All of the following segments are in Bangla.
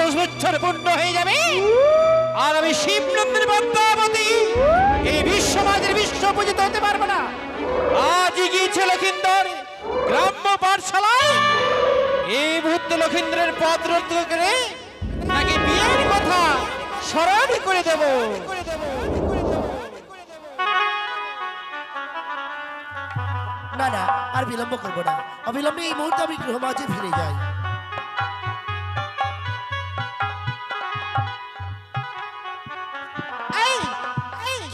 দশ বছর পূর্ণ হয়ে যাবে। আর আমি শিব শিবনন্দিনী পদ্মাবতী। এই বিশ্বমাজের বিশ্ব পূজিত হতে পারব না। আজই গিয়েছে লক্ষিন্দর গ্রাম্য পাঠশালায়। এই মুহূর্তে লক্ষিন্দ্রের পদ রদ্দ করে তাকে বিয়ের কথা স্মরণ করে দেব। না না, আর বিলম্ব করব না। অবিলম্বে এই মুহূর্তে আমি গৃহমাঝে ফিরে যাই।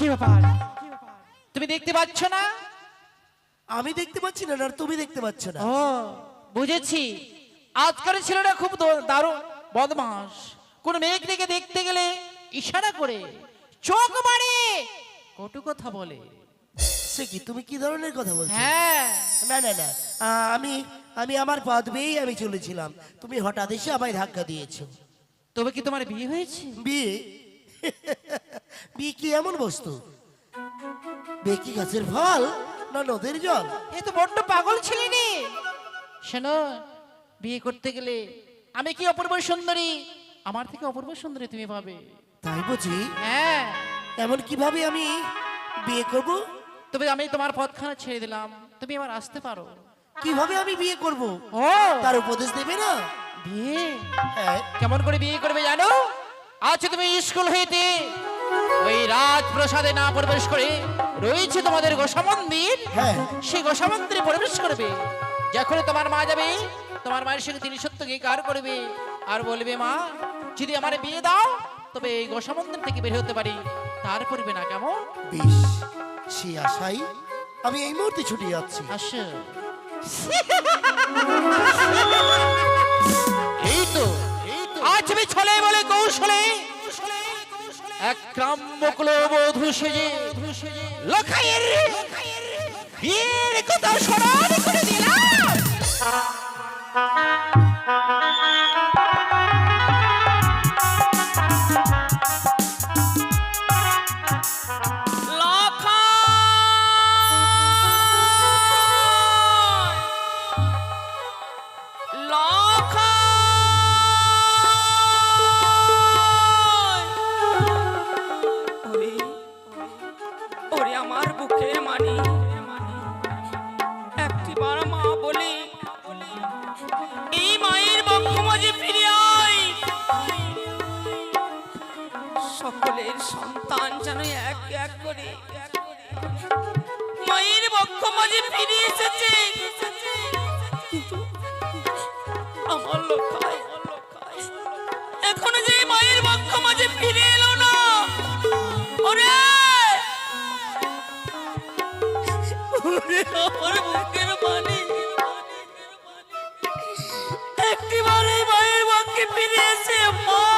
কি ব্যাপার? তুমি দেখতে পাচ্ছ না? আমি দেখতে পাচ্ছি না আর তুমি দেখতে পাচ্ছ না। ও বুঝেছি। আজকাল ছেলেরা খুব দারুণ বদমাস কোন মেয়েকে দেখতে গেলে ইশারা করে চোখ মারে কটু কথা বলে। সে কি তুমি কি ধরনের কথা বলছো? হ্যাঁ। না না না আমি আমি আমার পথ বেয়েই আমি চলেছিলাম। তুমি হঠাৎ এসে আমায় ধাক্কা দিয়েছ। তবে কি তোমার বিয়ে হয়েছে? বিয়ে? বিয়ে কি এমন বস্তু? বিয়ে কি গাছের ফল না নদীর জল? এ তো বড্ড পাগল ছিলি শোনো বিয়ে করতে গেলে আমি কি অপূর্ব সুন্দরী? আমার থেকে অপূর্ব সুন্দরী তুমি পাবে। তাই বুঝি? হ্যাঁ। এমন কীভাবে আমি বিয়ে করব? তবে আমি তোমার পথখানা ছেড়ে দিলাম। তুমি আমার আসতে পারো। কীভাবে আমি বিয়ে করব? ও! তার উপদেশ দেবে না? বিয়ে? হ্যাঁ। কেমন করে বিয়ে করবে জানো? আজ তুমি স্কুল হইতে ওই রাজপ্রসাদে না প্রবেশ করে রয়েছে তোমাদের গোসা মন্দির? হ্যাঁ। সেই গোসা মন্দিরে প্রবেশ করবে। যখন তোমার মা যাবে তোমার মায়ের সঙ্গে তিনি সত্যকে কার করবে আর বলবে মা যদি আমার বিয়ে দাও তবে এই গোসা মন্দির থেকে বের হতে পারি। তার করবে না কেমন? বেশ সে আশাই আমি এই মুহূর্তে ছুটে যাচ্ছি। আসো। এক গ্রাম্যকুল বধূ সেজে কথা স্মরণ করে দিলাম। আমার বুকের মানি। একটি বার মা বলে, এই মায়ের বক্ষমাঝে ফিরে সকলের সন্তান যেন এক এক করে। মায়ের বক্ষমাঝে ফিরে এসেছে। আমার লক্ষ্য এখনও যে মায়ের বক্ষ মাঝে ফিরে এলো না। ওরে আমার বুকের পানি একটিবার বক্ষে ফিরে এসে মা।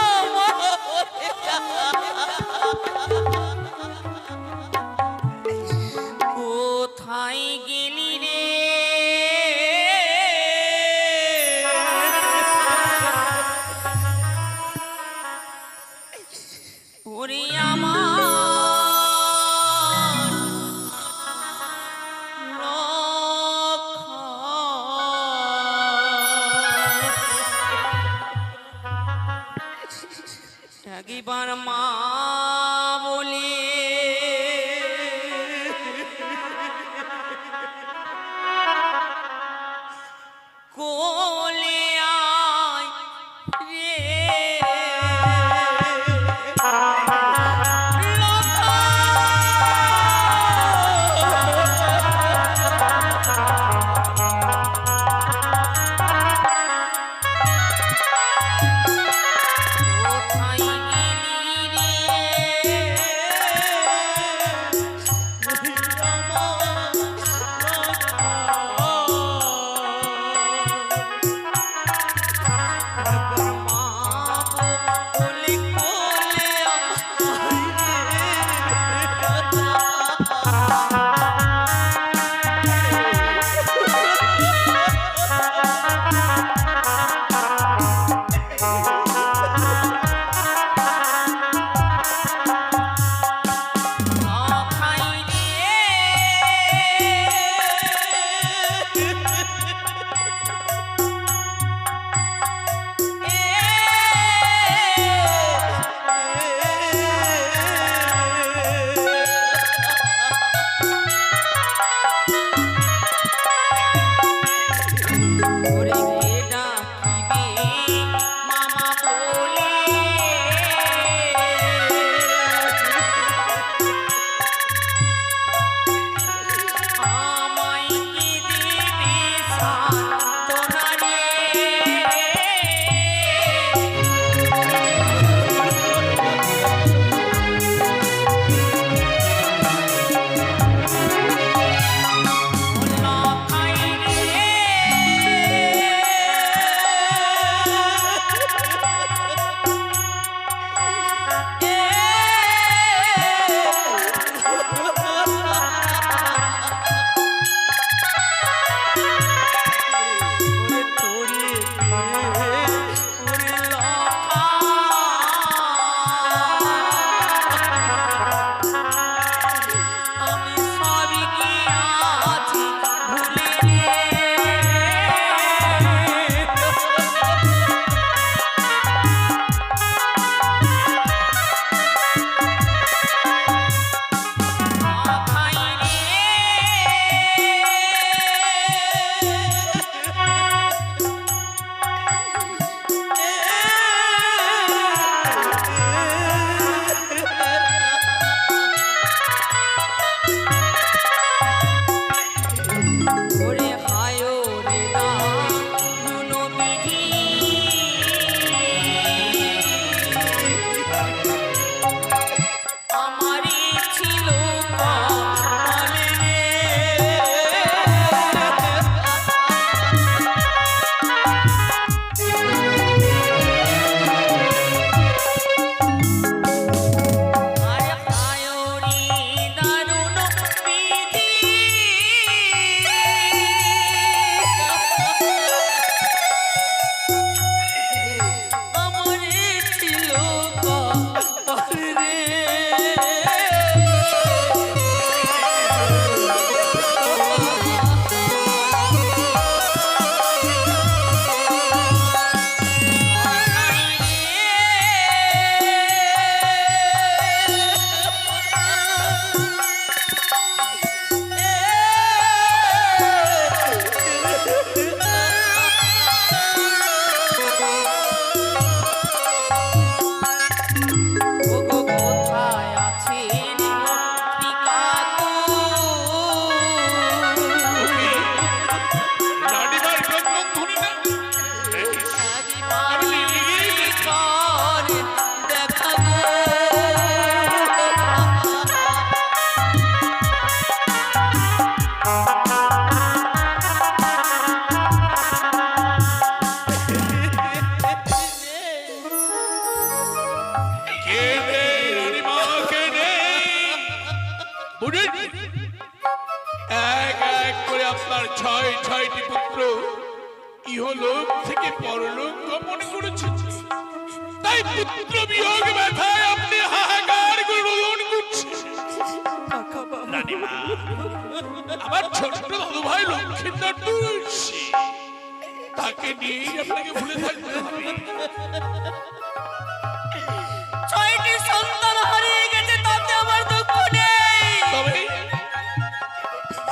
রানীমা। আমার ছোট্ট দাদু ভাই লক্ষ্মীন্দর তুলসী। তাকে নিয়েই আপনাকে ভুলে থাকতে হবে। ছয়টি সন্তান হারিয়ে গেছে তাতে আমার দুঃখ নেই। তবে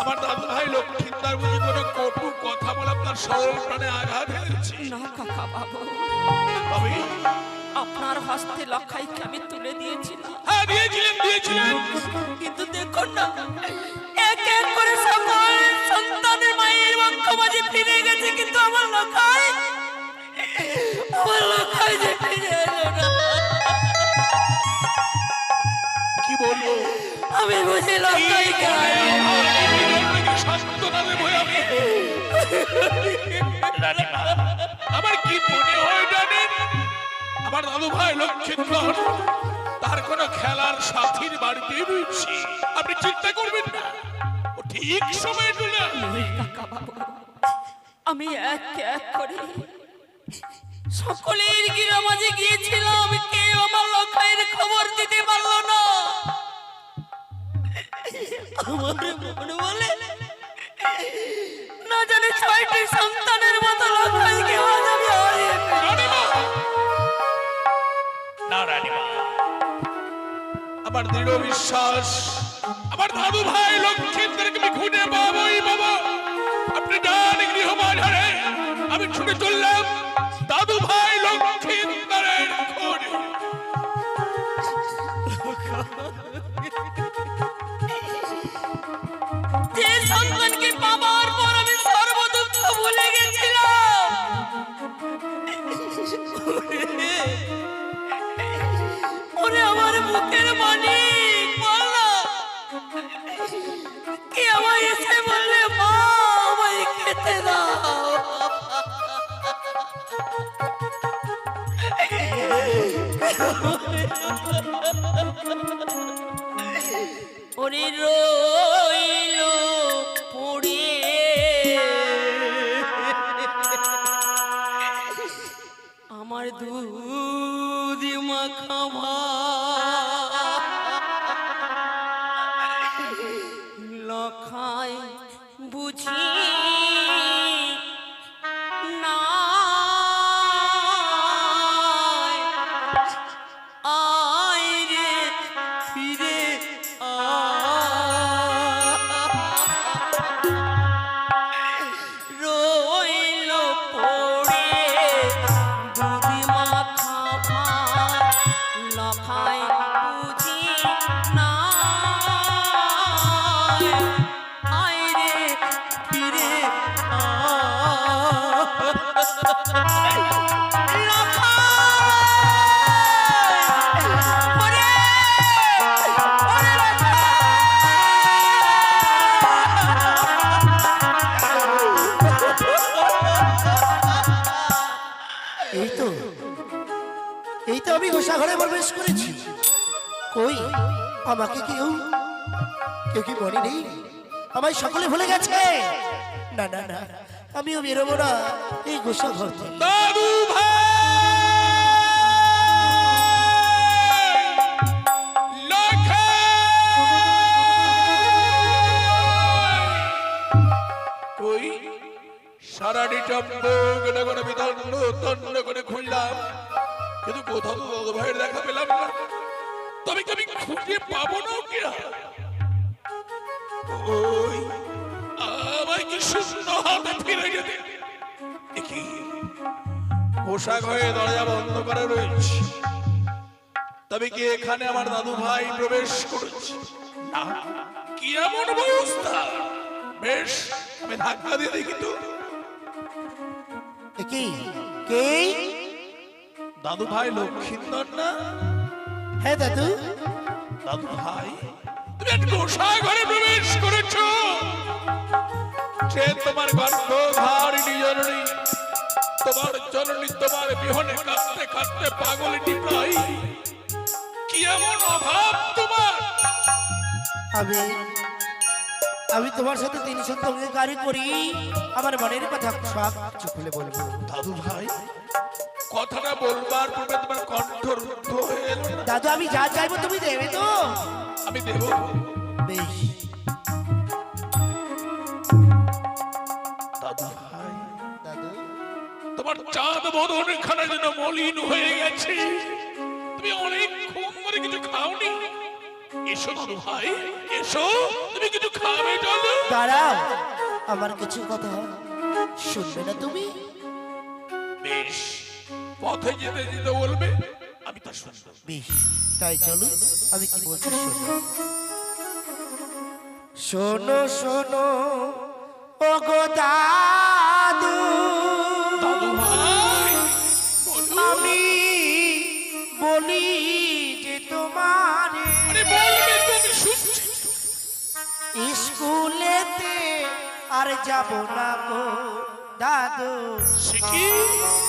আমার দাদু ভাই লক্ষ্মীদার বুঝি কোনো কটু কথা বলে আপনার সরল প্রাণে আঘাত এনেছে। না কাকা বাবু। তবে আপনার হস্তে লক্ষাইকে আমি তুলে দিয়েছিলাম। হ্যাঁ দিয়েছিলেন দিয়েছিলেন। কিন্তু দেখুন না এক এক করে সকল সন্তানের মায়ের বক্ষ মাঝে ফিরে গেছে কিন্তু আমার লক্ষাই আমার লক্ষাই যে ফিরে এলো না। কি বলব? আমি বুঝি আমি আমার কি মনে হয় আমার দাদু ভাই লক্ষ্মীন্দর তার কোনো খেলার সাথীর বাড়িতে রয়েছে। আপনি চিন্তা করবেন না। ও ঠিক সময় চলে আমি এক এক করে সকলের গিরা মাঝে গিয়েছিলাম। কেউ আমার লক্ষাইয়ের খবর দিতে পারল না। আমার মনে বলে, না জানি ছয়টি সন্তানের আমার দৃঢ় বিশ্বাস। আমার দাদু ভাই লক্ষ্মীদেরকে আমি খুঁজে পাবোই বাবা। আপনি ডান গৃহ আমি ছুটে চললাম। খেতে দাও ওরে রইল আমার দুধ মাখাবা আমি গোসা ঘরে প্রবেশ করেছি। কই? আমাকে কেউ? কেউ কি নেই? আমায় সকলে ভুলে গেছে? না না না, আমিও বেরোবো না এই গোসা ঘর ভাই! সারাটি চম্পক করে বিতন্ন তন্ন করে খুঁজলাম কিন্তু কোথাও তো দাদু ভাইয়ের দেখা পেলাম না। তবে কি আমি খুঁজে পাবো না ওকে? ওই, আমায় কি শূন্য হাতে ফিরে যেতে? দেখি পোশাক হয়ে দরজা বন্ধ রয়েছে। তবে কি এখানে আমার দাদু ভাই প্রবেশ করেছে? না, কি এমন অবস্থা? বেশ, আমি ধাক্কা দিয়ে দেখি তো। কে? দাদু ভাই লক্ষ্মীন্দর না? হ্যাঁ দাদু। দাদু ভাই তুমি এক গোসাই ঘরে প্রবেশ করেছ। সে তোমার গর্ভ জননী তোমার জননী তোমার বিহনে কাঁদতে কাঁদতে পাগলিনী প্রায় কি এমন অভাব তোমার? আমি আমি তোমার সাথে তিন সত্য অঙ্গীকারই করি। আমার মনের কথা সব কিছু খুলে বলব। দাদু ভাই কথাটা বলবার পূর্বে তোমার কণ্ঠ রুদ্ধ হয়ে এলো। না। দাদু আমি যা চাইব তুমি দেবে তো। আমি দেব। বেশ। দাদু ভাই দাদু। তোমার চাঁদ বদন খানা যেন মলিন হয়ে গেছে। তুমি অনেক খুন করে কিছু খাওনি। এসো দাদু ভাই এসো। তুমি কিছু খাবে চলো। দাঁড়াও আমার কিছু কথা শুনবে না তুমি? বেশ পথে যেতে যেতে বলবে আমি তা শুনব। বেশ তাই চলো আমি কি বলছি শোনো। শোনো শোনো ও গো দাদু। দাদু ভাই আমি বলি স্কুলেতে আর যাব না গো দাদু। শিখি কি?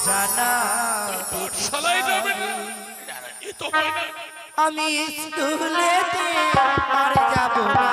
জানা পাঠশালায় যাবে না এ তো হয় না। আমি স্কুলেতে আর যাব না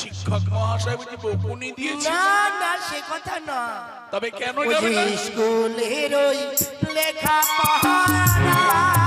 শিক্ষক মহাশয় বুঝি বকুনি দিয়েছে না না সে কথা না। তবে কেন যাবে না স্কুলের ওই লেখা পড়া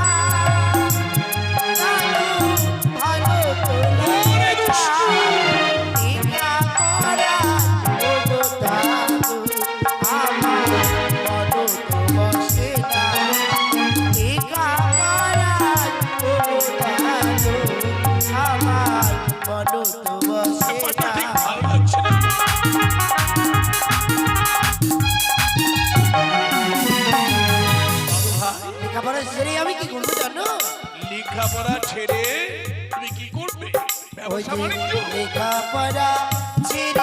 লেখাপড়া ছেড়ে তুমি কি করবে? ব্যবসা বাণিজ্য? লেখাপড়া ছেড়ে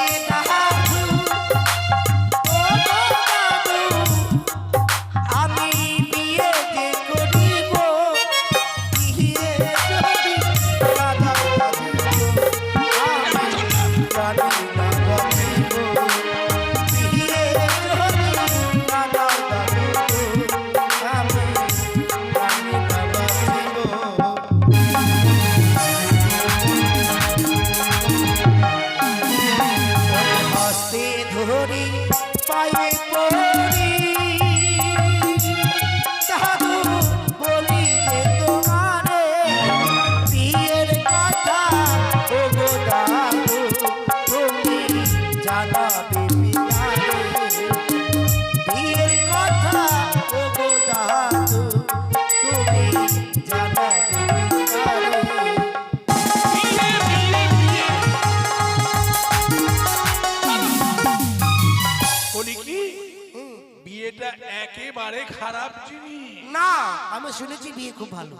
শুনেছি বিয়ে খুব ভালো।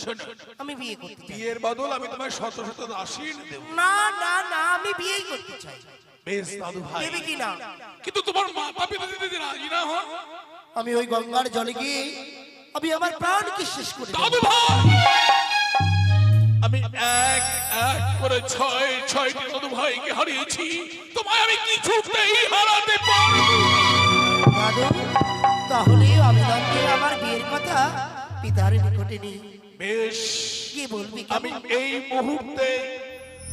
শোনো আমি বিয়ে করতে চাই। বিয়ের বদল আমি তোমায় শত শত এনে দেবো। না না না আমি বিয়েই করতে চাই। বেশ দাদু ভাই। দেবে কি না? কিন্তু তোমার মাতা পিতা যদি রাজি না হন। আমি ওই গঙ্গার জলে গিয়ে আমি আমার প্রাণকে শেষ করে। দাদু ভাই! আমি এক এক করে ছয় ছয়টি দাদু ভাইকে হারিয়েছি। তোমায় আমি কিছুতেই হারাতে পারব। দাদু তাহলে আবেদনকে আমার বিয়ের কথা পিতার নিকটে নিই। বেশ। কি বলবি আমি এই মুহূর্তে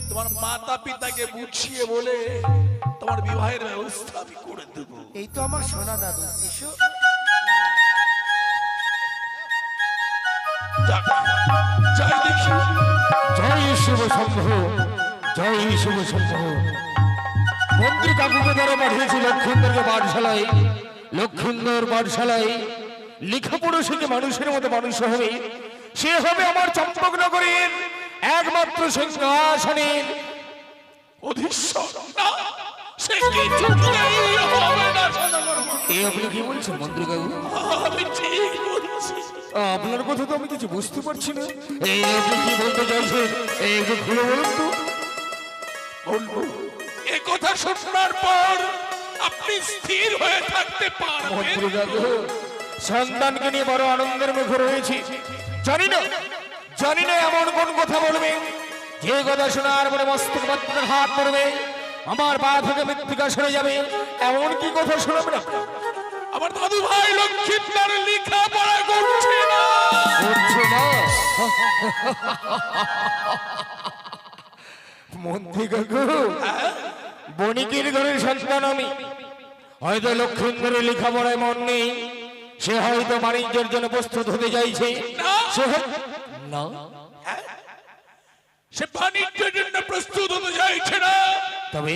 তোমার মাতা পিতাকে বুঝিয়ে বলে তোমার বিবাহের ব্যবস্থা আমি করে দেবো। এই তো আমার সোনা দাদু এসো। যাই দেখি। জয় শিব শম্ভ জয় শিব শম্ভ। মন্ত্রী কাকুকে দ্বারা পাঠিয়েছি লক্ষিন্দরকে পাঠশালায় লক্ষিন্দর পাঠশালায় লেখাপড়া শিখে মানুষের মতো মানুষ হবে। সে হবে আমার চম্পকনগরের একমাত্র সিংহাসনের অধীশ্বর। আপনি কি বলছেন মন্ত্রী কাকু আমি ঠিক বলছি। আপনার কথা তো আমি কিছু বুঝতে পারছি না। এই আপনি কি বলতে চাইছেন? এই একটু খুলে বলুন তো। বলব এ কথা শোনার পর আপনি স্থির হয়ে থাকতে পারবেন। মন্ত্রী কাকু সন্তানকে নিয়ে বড় আনন্দের মুখে রয়েছি। জানি না জানি না এমন কোন কথা বলবে? যে কথা শোনার পরে মস্তক পত্রের হাত পড়বে আমার পা থেকে মৃত্তিকা সরে যাবে এমন কি কথা শোনাবে না? আমার দাদু ভাই লক্ষ্মীদার লেখা পড়া করছে না। করছে না? মন্ত্রী কাকু বণিকের ঘরের সন্তান আমি। হয়তো লক্ষ্মীন্দরের লেখাপড়ায় মন নেই। সে হয়তো বাণিজ্যের জন্য প্রস্তুত হতে চাইছে। সে না। সে বাণিজ্যের জন্য প্রস্তুত হতে চাইছে না। তবে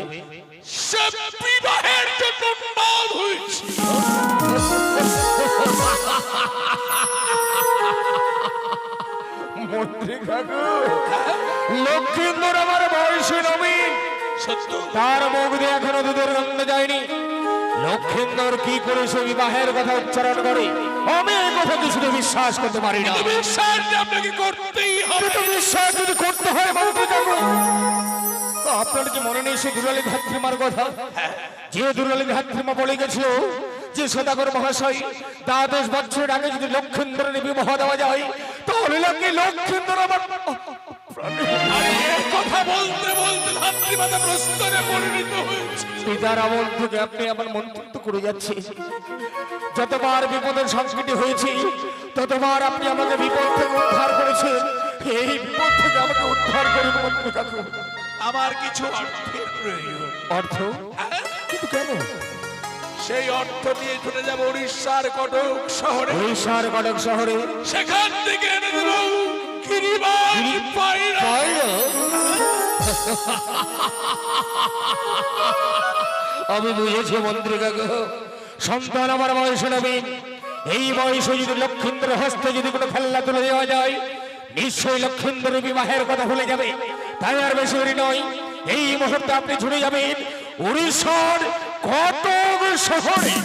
সে বিবাহের জন্য উন্মাদ হয়েছে। মন্ত্রী কাকু লক্ষ্মীন্দর আমার বয়সে নবীন সত্য। তার মুখ দিয়ে এখনও দুধের গন্ধ যায়নি। লক্ষিন্দর কি করে সে বিবাহের কথা উচ্চারণ করে? আমি এই কথা কিছুতে বিশ্বাস করতে পারি না? বিশ্বাস আপনাকে করতেই হবে। বিশ্বাস যদি করতে হয় মন্ত্রী কাকু আপনার কি মনে নেই সে দুলালী ধাত্রীমার কথা? যে দুলালী ধাত্রীমা বলে গেছিল যে সদাগর মহাশয় দ্বাদশ বছর আগে যদি লক্ষিন্দরের বিবাহ দেওয়া যায় তাহলে লাগে লক্ষিন্দর আমার কথা বলতে বলতে ভাতৃমাতা প্রস্তরে পরিণত হয়েছে। পিতার আমল থেকে আপনি আমার মন্তব্য করে যাচ্ছে। যতবার বিপদের সংস্কৃতি হয়েছে ততবার আপনি আমাকে বিপদ থেকে উদ্ধার করেছেন। এই বিপদ থেকে আমাকে উদ্ধার করুন মন্ত্রী কাকু। আমার কিছু অর্থের প্রয়োজন। অর্থ? কিন্তু কেন? সেই অর্থ নিয়ে চলে যাব উড়িষ্যার কটক শহরে। উড়িষ্যার কটক শহরে। সেখান থেকে এনে দেব। আমি বুঝেছি মন্ত্রী কাকু, সন্তান আমার বয়সে নবীন এই বয়সে যদি লক্ষিন্দর হস্তে যদি কোনো খেলনা তুলে দেওয়া যায়, নিশ্চয়ই লক্ষিন্দরের বিবাহের কথা ভুলে যাবে। তাই আর বেশি দেরি নয়। এই মুহূর্তে আপনি ছুটে যাবেন উড়িষ্যার কটক শহরে।